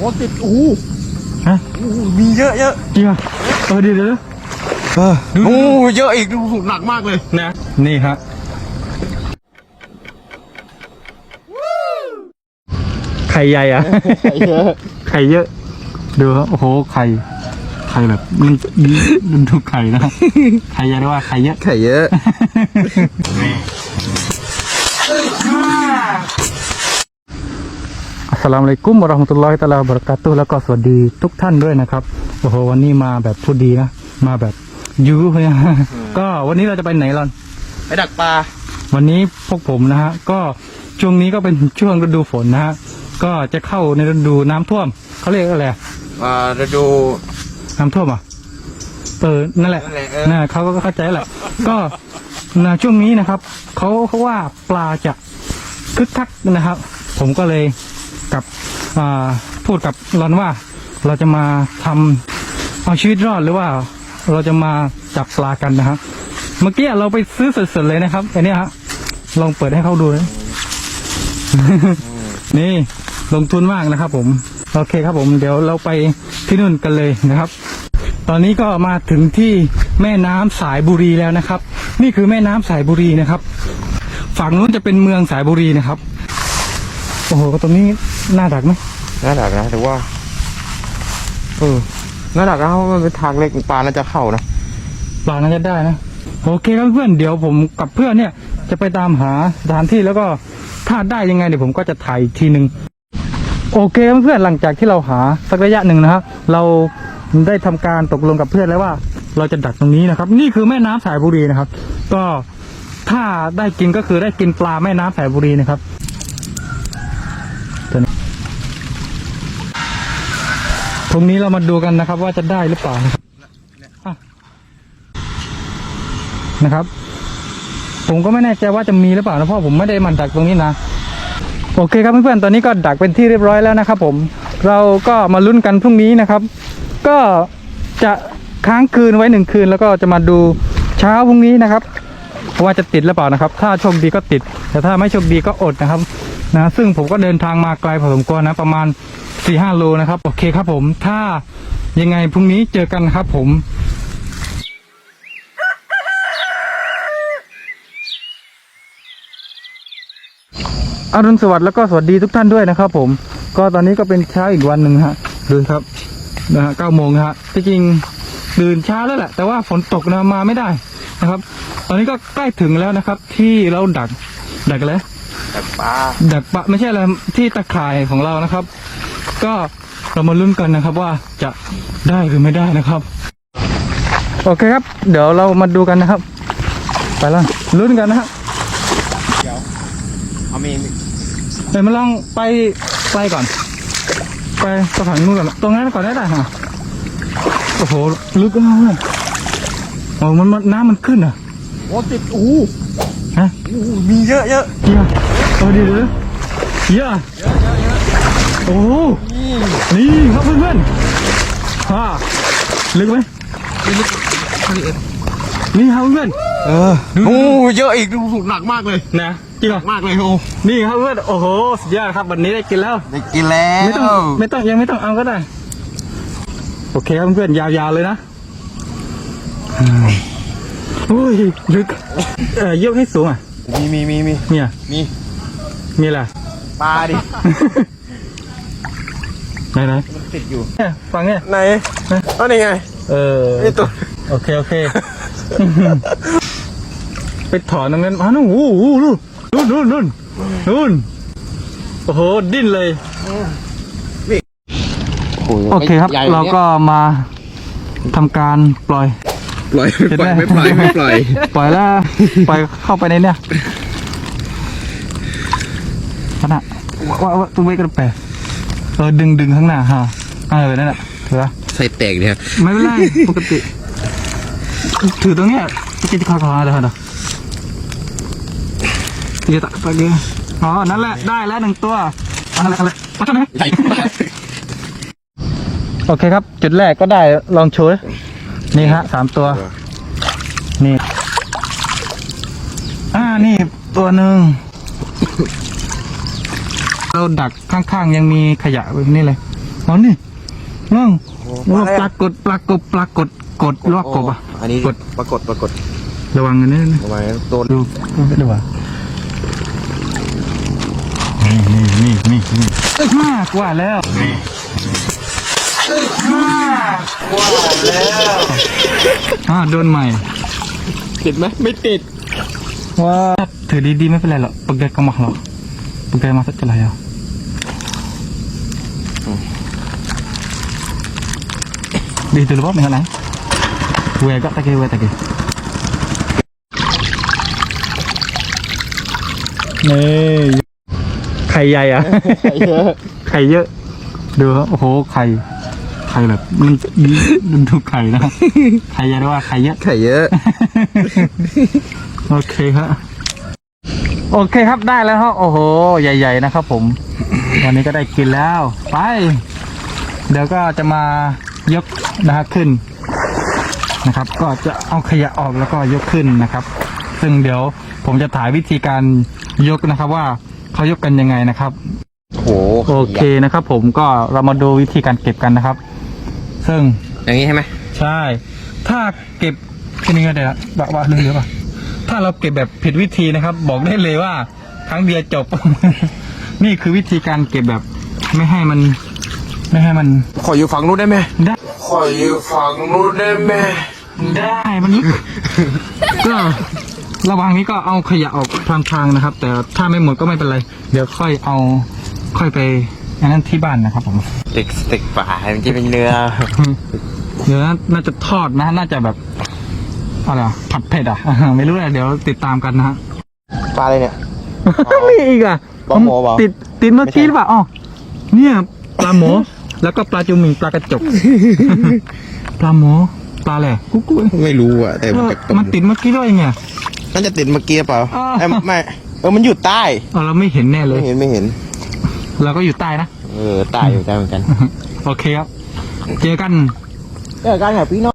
โอ้ติดอู้ฮะอู้มีเยอะเยอะจริงอะเออเดี๋ยวเดี๋ยวเออโอ้เยอะอีกดูหนักมากเลยนะนี่ฮะไข่ใหญ่อะไข่เยอะไข่เยอะดูครับโอ้โหไข่ไข่แบบมันมันดูไข่นะไข่ใหญ่เรียกว่าไข่เยอะไข่เยอะอั สสลามุอะลัยกุมวะเราะห์มะตุลลอฮิตะอาลาบะเราะกาตุฮ์แล้วก็สวัสดีทุกท่านด้วยนะครับโอ้โหวันนี้มาแบบพูดดีนะมาแบบยูเลยนะก็วันนี้เราจะไปไหนล่ะไปดักปลาวันนี้พวกผมนะฮะก็ช่วงนี้ก็เป็นช่วงฤดูฝนนะฮะก็จะเข้าในฤดูน้ำท่วมเขาเรียกอะไรอะอ่าจะดูน้ำท่วมอะเออนั่นแหละนั่นแหละเออนะเขาก็เข้าใจแหละก็นะช่วงนี้นะครับเขาเขาว่าปลาจะคึกคักนะครับ ผมก็เลย กับพูดกับรอนว่าเราจะมาทำเอาชีวิตรอดหรือว่าเราจะมาจับปลากันนะครับเมื่อกี้เราไปซื้อสดๆเลยนะครับอันนี้ฮะลองเปิดให้เขาดูนะนี่ลงทุนมากนะครับ ผมโอเคครับผมเดี๋ยวเราไปที่นู่นกันเลยนะครับ ตอนนี้ก็มาถึงที่แม่น้ำสายบุรีแล้วนะครับ นี่คือแม่น้ำสายบุรีนะครับ ฝั่งนู้นจะเป็นเมืองสายบุรีนะครับ โอ้โหตรงนี้น่าดักไหมน่าดักนะถือว่าเออน่าดักนะเพราะมันเป็นทางเล็กปลาน่าจะเข้านะปลาน่าจะได้นะโอเคครับเพื่อนเดี๋ยวผมกับเพื่อนเนี่ย จะไปตามหาสถานที่แล้วก็ถ้าได้ยังไงเดี๋ยวผมก็จะถ่ายอีกทีหนึ่งโอเคครับเพื่อนหลังจากที่เราหาสักระยะหนึ่งนะครับเราได้ทำการตกลงกับเพื่อนแล้วว่า เราจะดักตรงนี้นะครับ นี่คือแม่น้ำสายบุรีนะครับ ก็ถ้าได้กินก็คือได้กินปลาแม่น้ำสายบุรีนะครับ ตรงนี้เรามาดูกันนะครับ ว่าจะได้หรือเปล่านะครับอะนะครับ ผมก็ไม่แน่ใจว่าจะมีหรือเปล่านะเพราะผมไม่ได้มันดักตรงนี้นะ โอเคครับเพื่อนๆตอนนี้ก็ดักเป็นที่เรียบร้อยแล้วนะครับ ผม เราก็มาลุ้นกันพรุ่งนี้นะครับ ก็จะค้างคืนไว้หนึ่งคืน แล้วก็จะมาดูเช้าพรุ่งนี้นะครับ ว่าจะติดหรือเปล่านะครับ ถ้าโชคดีก็ติด แต่ถ้าไม่โชคดีก็อดนะครับนะซึ่งผมก็เดินทางมาไกลพอสมควรนะประมาณ4ี่ห้าโลนะครับ โอเคครับผมถ้ายังไงพรุ่งนี้เจอกันครับผมอรุณสวัสดิ์แล้วก็สวัสดีทุกท่านด้วยนะครับผมก็ตอนนี้ก็เป็นเช้าอีกวันหนึ่งฮะดูครับนะฮะเก้าโมงนะฮะที่จริงตื่นเช้าแล้วแหละ แต่ว่าฝนตกนะมาไม่ได้นะครับ ตอนนี้ก็ใกล้ถึงแล้วนะครับ ที่เราดักดักอะไรดักปลาดักปะไม่ใช่อะไรที่ตะข่ายของเรานะครับ ก็เรามาลุ้นกันนะครับว่าจะได้หรือไม่ได้นะครับ โอเคครับ เดี๋ยวเรามาดูกันนะครับ ไปแล้วลุ้นกันนะฮะเอามีเดี๋ยวมาลองไปไปก่อน ไปสะพานนู้นก่อนตรงนั้นก่อนได้ได้ฮะโอ้โหลึกมากเลยโอ้มันมันน้ำมันขึ้นอะ โอ้ติดอู้ฮะอู้มีเยอะเยอะเฮียโอ้เดียวเดี๋ยวเฮียโอ้โหนี่ครับเพื่อนๆฮ่าลึกไหมนี่ครับเพื่อนเออโอ้เยอะอีกดูหนักมากเลยๆนะจริงเหรอมากเลยโอ้นี่ครับเพื่อนโอ้โหสุดยอดครับวันนี้ได้กินแล้วได้กินแล้วไม่ต้องไม่ต้องยังไม่ต้องเอาก็ได้โอเคครับเพื่อนๆยาวๆเลยนะ โอ้ยลึกเอ่อยกให้สูงอะ มีมีมีมีเนี่ยมีมีอะไรปลาดิ ไหนไหนมันติดอยู่ๆเนี่ยฟังเนี่ยไหนเอานี่ไง เออนี่ตัวโอเคโอเค ไปถอนตรงนั้นอ๋อนู่นโอ้โหนู่นนู่นนู่นนู่นโอ้โหดิ้นเลยโอเคครับ เราก็มาทำการปล่อย ปล่อยเห็นปไหมล่อยไม่ปล่อยไม่ปล่อย ปล่อยแล้วปล่อยเข้าไปในเนี่ยขนาดว่าว่าตัวเวกระแปะเออดึงดึงข้างหน้าฮะเออนั่นแหละถือว่าใส่แตกเนี่ยไม่เป็นไรปกติ ถือตรงเนี้ยจะกินข้าวของอะไรเหรอจะตักไปเลยอ๋อนั่นแหละได้แล้วหนึ่งตัวอะไรอะไรมาทำไมใหญ่มากโอเคครับ จุดแรกก็ได้ลองโชว์ดิ นี่ฮะสามตัว นี่ อ่านี่ตัวหนึ่ง เราดักข้างๆยังมีขยะแบบนี้เลยโออ๋อนี่น้องโอ้โอ้ปลาอะไรปอะลากดปลากดปลากดกดลอกกบอะอันนี้กดปรากฏปรากฏระวังกันนะประมาณตัวดูดูว่านี่นี่นี่นี่นี่มากกว่าแล้วนี่มากกว่าแล้วอ่าโดนใหม่ ติดไหมไม่ติดว้าถือดีๆไม่เป็นไรหรอกปกเกก็มาหรอกปกเกมาสักจะไรอะดีตัวรู้ป่ะเป็นอะไรเวก็ตะเกเวตะเกนี่ไข่ใหญ่อะไข่เยอะ ไข่เยอะ ดูครับโอ้โห ไข่ ไข่แบบมันมันดูไข่นะไข่ใหญ่ด้วยว่าไข่เยอะไข่เยอะ โอเคครับโอเคครับได้แล้วครับโอ้โห ใหญ่ ๆ นะครับผม วันนี้ก็ได้กินแล้ว ไป เดี๋ยวก็จะมายกนะฮะขึ้นนะครับ ก็จะเอาขยะออกแล้วก็ยกขึ้นนะครับ ซึ่งเดี๋ยวผมจะถ่ายวิธีการยกนะครับว่าเขายกกันยังไงนะครับโหโอเคนะครับผมก็เรามาดูวิธีการเก็บกันนะครับ ซึ่งอย่างนี้ใช่ไหมใช่ ถ้าเก็บเป็นยังไงเดี๋ยวบะว่าเรื่องเรือป่ะถ้าเราเก็บแบบผิดวิธีนะครับ บอกได้เลยว่าครั้งเดียวจบ นี่คือวิธีการเก็บแบบ ไม่ให้มัน ไม่ให้มัน ขออยู่ฝั่งนู้นได้ไหมได้ ขออยู่ฝั่งนู้นได้ไหมได้มันลึกก็ระหว่างนี้ก็เอาขยะออกพลางๆนะครับ แต่ถ้าไม่หมดก็ไม่เป็นไร เดี๋ยวค่อยเอาค่อยไป อันนั้นที่บ้านนะครับผมสเต็กสเต็กปลามันจะเป็นเนื้อ เดี๋ยวน่าจะทอดนะ น่าจะแบบอะไรอะผัดเผ็ดอะ ไม่รู้เลยเดี๋ยวติดตามกันนะฮะ ปลาอะไรเนี่ย มีอีกอะปลาหมอเปล่าติดติดเมื่อกี้หรือเปล่าอ๋อเนี่ยปลาหมอ แล้วก็ปลาจูมิงปลากระจก ปลาหมอปลาอะไรกุ๊กกุ๊กไม่รู้อะแต่เอมันอจะตกมันติดเมื่อกี้ด้วยไง น่าจะติดเมื่อกี้เปล่าอ้าว เอ้ยไม่เออมันอยู่ใต้ เออเราไม่เห็นแน่เลไม่ย เห็นไม่เห็น เราก็อยู่ใต้นะ เออใต้อยู่ใต้เหมือนกัน โอเคครับ เจอกัน เจอกันค่ะพี่น้อง